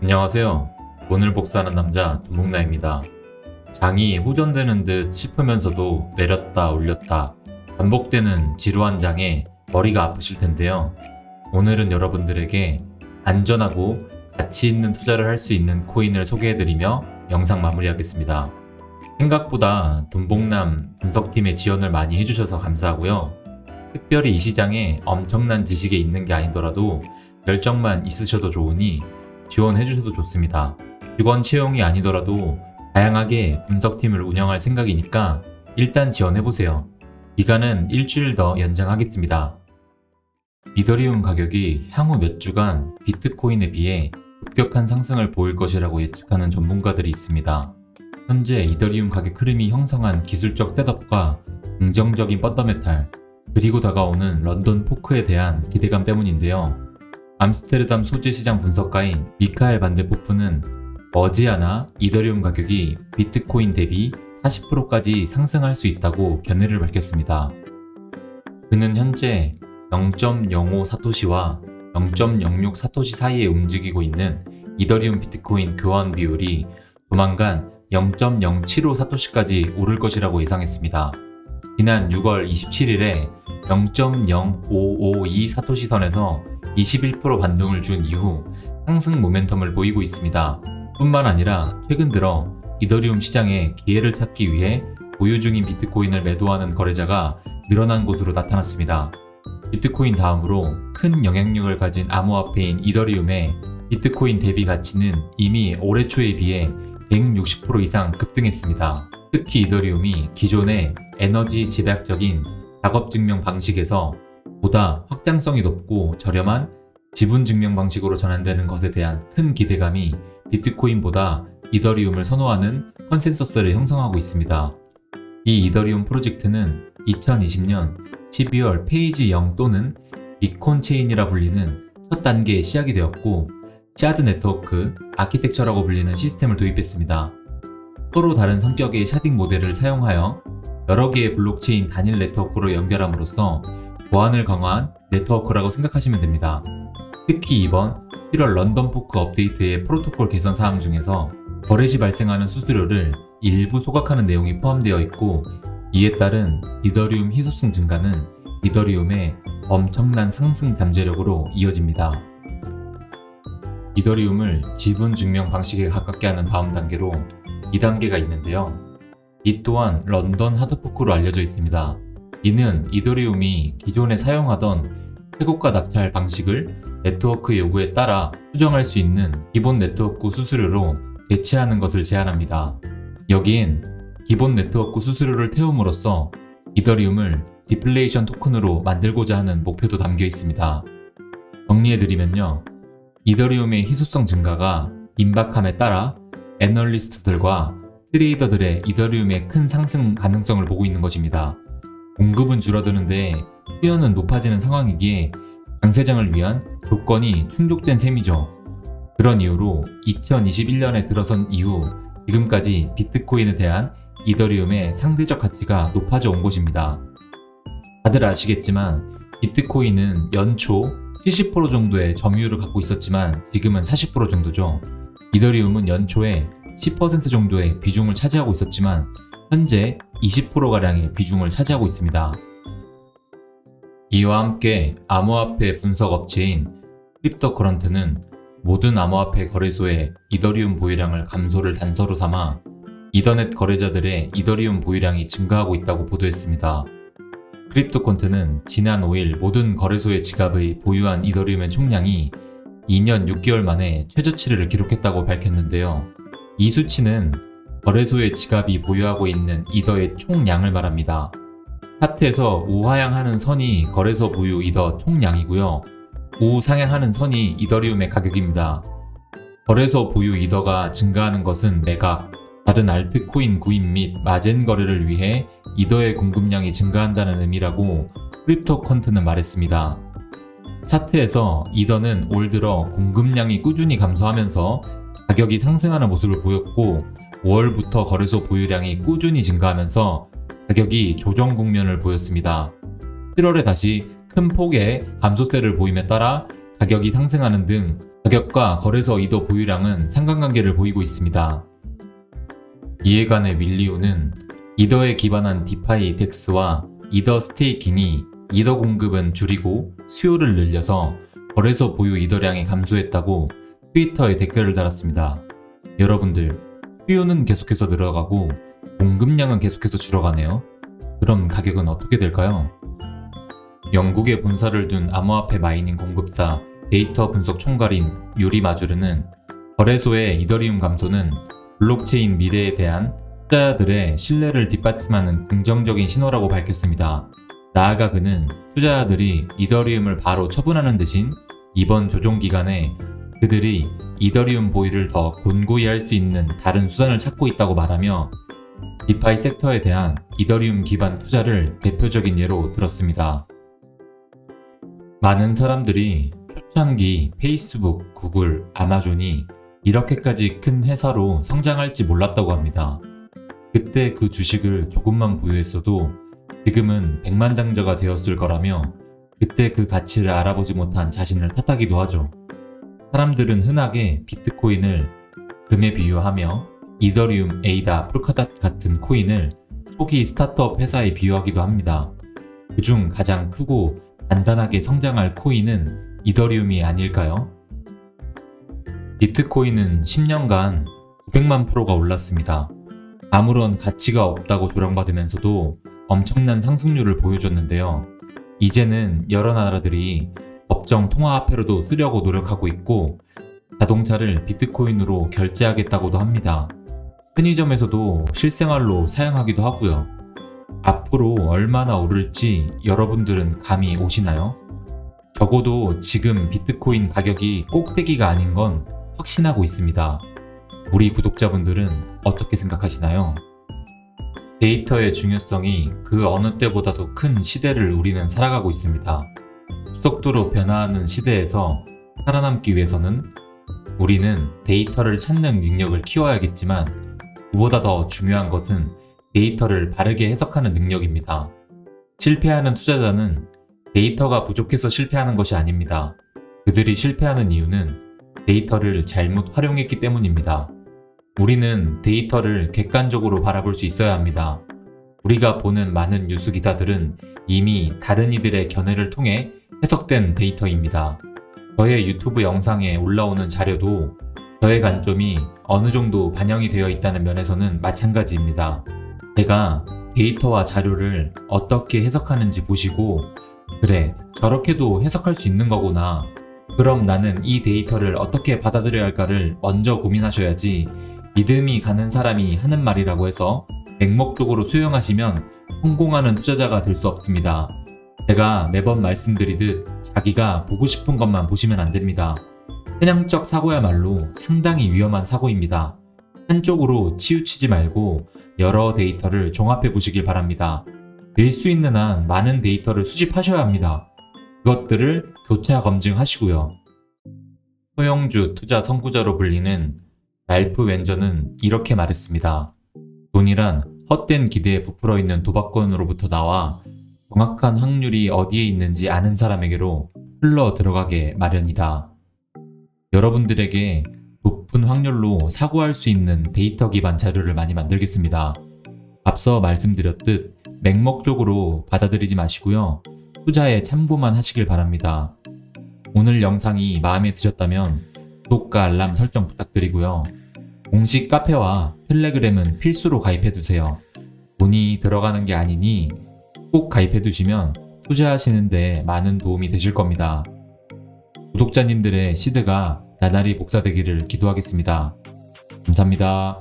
안녕하세요. 돈을 복사하는 남자 두목나입니다. 장이 호전되는 듯 싶으면서도 내렸다 올렸다 반복되는 지루한 장에 머리가 아프실 텐데요. 오늘은 여러분들에게 안전하고 가치 있는 투자를 할 수 있는 코인을 소개해드리며 영상 마무리하겠습니다. 생각보다 돈복남 분석팀의 지원을 많이 해주셔서 감사하고요. 특별히 이 시장에 엄청난 지식이 있는 게 아니더라도 열정만 있으셔도 좋으니 지원해 주셔도 좋습니다. 직원 채용이 아니더라도 다양하게 분석팀을 운영할 생각이니까 일단 지원해 보세요. 기간은 일주일 더 연장하겠습니다. 이더리움 가격이 향후 몇 주간 비트코인에 비해 급격한 상승을 보일 것이라고 예측하는 전문가들이 있습니다. 현재 이더리움 가격 흐름이 형성한 기술적 셋업과 긍정적인 펀더메탈, 그리고 다가오는 런던 포크에 대한 기대감 때문인데요. 암스테르담 소재 시장 분석가인 미카엘 반데포프는 머지않아 이더리움 가격이 비트코인 대비 40%까지 상승할 수 있다고 견해를 밝혔습니다. 그는 현재 0.05 사토시와 0.06 사토시 사이에 움직이고 있는 이더리움 비트코인 교환 비율이 조만간 0.075 사토시까지 오를 것이라고 예상했습니다. 지난 6월 27일에 0.0552 사토시 선에서 21% 반등을 준 이후 상승 모멘텀을 보이고 있습니다. 뿐만 아니라 최근 들어 이더리움 시장에 기회를 찾기 위해 보유 중인 비트코인을 매도하는 거래자가 늘어난 것으로 나타났습니다. 비트코인 다음으로 큰 영향력을 가진 암호화폐인 이더리움의 비트코인 대비 가치는 이미 올해 초에 비해 160% 이상 급등했습니다. 특히 이더리움이 기존의 에너지 집약적인 작업 증명 방식에서 보다 확장성이 높고 저렴한 지분 증명 방식으로 전환되는 것에 대한 큰 기대감이 비트코인보다 이더리움을 선호하는 컨센서스를 형성하고 있습니다. 이 이더리움 프로젝트는 2020년 12월 페이지 0 또는 비콘 체인이라 불리는 첫 단계의 시작이 되었고 샤드 네트워크 아키텍처라고 불리는 시스템을 도입했습니다. 서로 다른 성격의 샤딩 모델을 사용하여 여러 개의 블록체인 단일 네트워크로 연결함으로써 보안을 강화한 네트워크라고 생각하시면 됩니다. 특히 이번 7월 런던 포크 업데이트의 프로토콜 개선 사항 중에서 거래 시 발생하는 수수료를 일부 소각하는 내용이 포함되어 있고 이에 따른 이더리움 희소성 증가는 이더리움의 엄청난 상승 잠재력으로 이어집니다. 이더리움을 지분 증명 방식에 가깝게 하는 다음 단계로 2단계가 있는데요. 이 또한 런던 하드포크로 알려져 있습니다. 이는 이더리움이 기존에 사용하던 최고가 낙찰 방식을 네트워크 요구에 따라 수정할 수 있는 기본 네트워크 수수료로 대체하는 것을 제안합니다. 여기엔 기본 네트워크 수수료를 태움으로써 이더리움을 디플레이션 토큰으로 만들고자 하는 목표도 담겨 있습니다. 정리해드리면요. 이더리움의 희소성 증가가 임박함에 따라 애널리스트들과 트레이더들의 이더리움의 큰 상승 가능성을 보고 있는 것입니다. 공급은 줄어드는데 수요는 높아지는 상황이기에 장세장을 위한 조건이 충족된 셈이죠. 그런 이유로 2021년에 들어선 이후 지금까지 비트코인에 대한 이더리움의 상대적 가치가 높아져 온 것입니다. 다들 아시겠지만 비트코인은 연초 70% 정도의 점유율을 갖고 있었지만 지금은 40% 정도죠. 이더리움은 연초에 10% 정도의 비중을 차지하고 있었지만 현재 20%가량의 비중을 차지하고 있습니다. 이와 함께 암호화폐 분석 업체인 크립토커런트는 모든 암호화폐 거래소의 이더리움 보유량을 감소를 단서로 삼아 이더넷 거래자들의 이더리움 보유량이 증가하고 있다고 보도했습니다. 크립토콘트는 지난 5일 모든 거래소의 지갑의 보유한 이더리움의 총량이 2년 6개월 만에 최저치를 기록했다고 밝혔는데요. 이 수치는 거래소의 지갑이 보유하고 있는 이더의 총량을 말합니다. 차트에서 우하향하는 선이 거래소 보유 이더 총량이고요. 우상향하는 선이 이더리움의 가격입니다. 거래소 보유 이더가 증가하는 것은 매각, 다른 알트코인 구입 및 마젠 거래를 위해 이더의 공급량이 증가한다는 의미라고 크립토컨트는 말했습니다. 차트에서 이더는 올 들어 공급량이 꾸준히 감소하면서 가격이 상승하는 모습을 보였고 5월부터 거래소 보유량이 꾸준히 증가하면서 가격이 조정 국면을 보였습니다. 7월에 다시 큰 폭의 감소세를 보임에 따라 가격이 상승하는 등 가격과 거래소 이더 보유량은 상관관계를 보이고 있습니다. 이에 관해 윌리오는 이더에 기반한 디파이 덱스와 이더 스테이킹이 이더 공급은 줄이고 수요를 늘려서 거래소 보유 이더량이 감소했다고 트위터에 댓글을 달았습니다. 여러분들, 수요는 계속해서 늘어가고 공급량은 계속해서 줄어가네요. 그럼 가격은 어떻게 될까요? 영국에 본사를 둔 암호화폐 마이닝 공급사 데이터 분석 총괄인 유리 마주르는 거래소의 이더리움 감소는 블록체인 미래에 대한 투자자들의 신뢰를 뒷받침하는 긍정적인 신호라고 밝혔습니다. 나아가 그는 투자자들이 이더리움을 바로 처분하는 대신 이번 조정 기간에 그들이 이더리움 보유를 더 곤고히 할 수 있는 다른 수단을 찾고 있다고 말하며 디파이 섹터에 대한 이더리움 기반 투자를 대표적인 예로 들었습니다. 많은 사람들이 초창기 페이스북, 구글, 아마존이 이렇게까지 큰 회사로 성장할지 몰랐다고 합니다. 그때 그 주식을 조금만 보유했어도 지금은 백만장자가 되었을 거라며 그때 그 가치를 알아보지 못한 자신을 탓하기도 하죠. 사람들은 흔하게 비트코인을 금에 비유하며 이더리움, 에이다, 폴카닷 같은 코인을 초기 스타트업 회사에 비유하기도 합니다. 그중 가장 크고 단단하게 성장할 코인은 이더리움이 아닐까요? 비트코인은 10년간 900만 프로가 올랐습니다. 아무런 가치가 없다고 조롱받으면서도 엄청난 상승률을 보여줬는데요. 이제는 여러 나라들이 법정 통화화폐로도 쓰려고 노력하고 있고 자동차를 비트코인으로 결제하겠다고도 합니다. 편의점에서도 실생활로 사용하기도 하고요. 앞으로 얼마나 오를지 여러분들은 감이 오시나요? 적어도 지금 비트코인 가격이 꼭대기가 아닌 건 확신하고 있습니다. 우리 구독자분들은 어떻게 생각하시나요? 데이터의 중요성이 그 어느 때보다도 큰 시대를 우리는 살아가고 있습니다. 속도로 변화하는 시대에서 살아남기 위해서는 우리는 데이터를 찾는 능력을 키워야겠지만 그보다 더 중요한 것은 데이터를 바르게 해석하는 능력입니다. 실패하는 투자자는 데이터가 부족해서 실패하는 것이 아닙니다. 그들이 실패하는 이유는 데이터를 잘못 활용했기 때문입니다. 우리는 데이터를 객관적으로 바라볼 수 있어야 합니다. 우리가 보는 많은 뉴스 기사들은 이미 다른 이들의 견해를 통해 해석된 데이터입니다. 저의 유튜브 영상에 올라오는 자료도 저의 관점이 어느 정도 반영이 되어 있다는 면에서는 마찬가지입니다. 제가 데이터와 자료를 어떻게 해석하는지 보시고, 그래, 저렇게도 해석할 수 있는 거구나. 그럼 나는 이 데이터를 어떻게 받아들여야 할까를 먼저 고민하셔야지 믿음이 가는 사람이 하는 말이라고 해서 맹목적으로 수용하시면 성공하는 투자자가 될 수 없습니다. 제가 매번 말씀드리듯 자기가 보고 싶은 것만 보시면 안 됩니다. 편향적 사고야말로 상당히 위험한 사고입니다. 한쪽으로 치우치지 말고 여러 데이터를 종합해 보시길 바랍니다. 될 수 있는 한 많은 데이터를 수집하셔야 합니다. 그것들을 교차 검증하시고요. 소형주 투자 선구자로 불리는 랄프 웬저는 이렇게 말했습니다. 돈이란 헛된 기대에 부풀어 있는 도박권으로부터 나와 정확한 확률이 어디에 있는지 아는 사람에게로 흘러 들어가게 마련이다. 여러분들에게 높은 확률로 사고할 수 있는 데이터 기반 자료를 많이 만들겠습니다. 앞서 말씀드렸듯 맹목적으로 받아들이지 마시고요. 투자에 참고만 하시길 바랍니다. 오늘 영상이 마음에 드셨다면 구독과 알람 설정 부탁드리고요. 공식 카페와 텔레그램은 필수로 가입해두세요. 돈이 들어가는 게 아니니 꼭 가입해두시면 투자하시는데 많은 도움이 되실 겁니다. 구독자님들의 시드가 나날이 복사되기를 기도하겠습니다. 감사합니다.